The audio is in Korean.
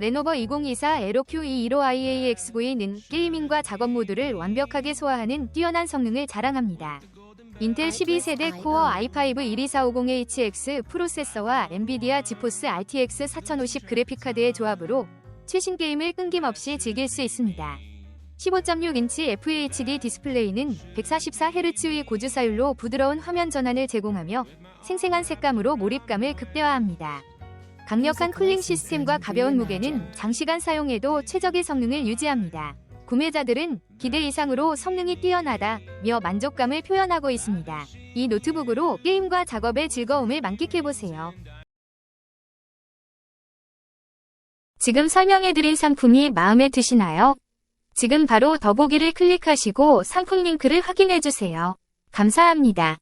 레노버 2024 에로 Q215IAX9는 게이밍과 작업 모두를 완벽하게 소화하는 뛰어난 성능을 자랑합니다. 인텔 12세대 코어 i5 12450HX 프로세서와 엔비디아 지포스 RTX 4050 그래픽카드의 조합으로 최신 게임을 끊김없이 즐길 수 있습니다. 15.6인치 FHD 디스플레이는 144Hz의 고주사율로 부드러운 화면 전환을 제공하며 생생한 색감으로 몰입감을 극대화합니다. 강력한 쿨링 시스템과 가벼운 무게는 장시간 사용해도 최적의 성능을 유지합니다. 구매자들은 기대 이상으로 성능이 뛰어나다며 만족감을 표현하고 있습니다. 이 노트북으로 게임과 작업의 즐거움을 만끽해보세요. 지금 설명해드린 상품이 마음에 드시나요? 지금 바로 더보기를 클릭하시고 상품 링크를 확인해주세요. 감사합니다.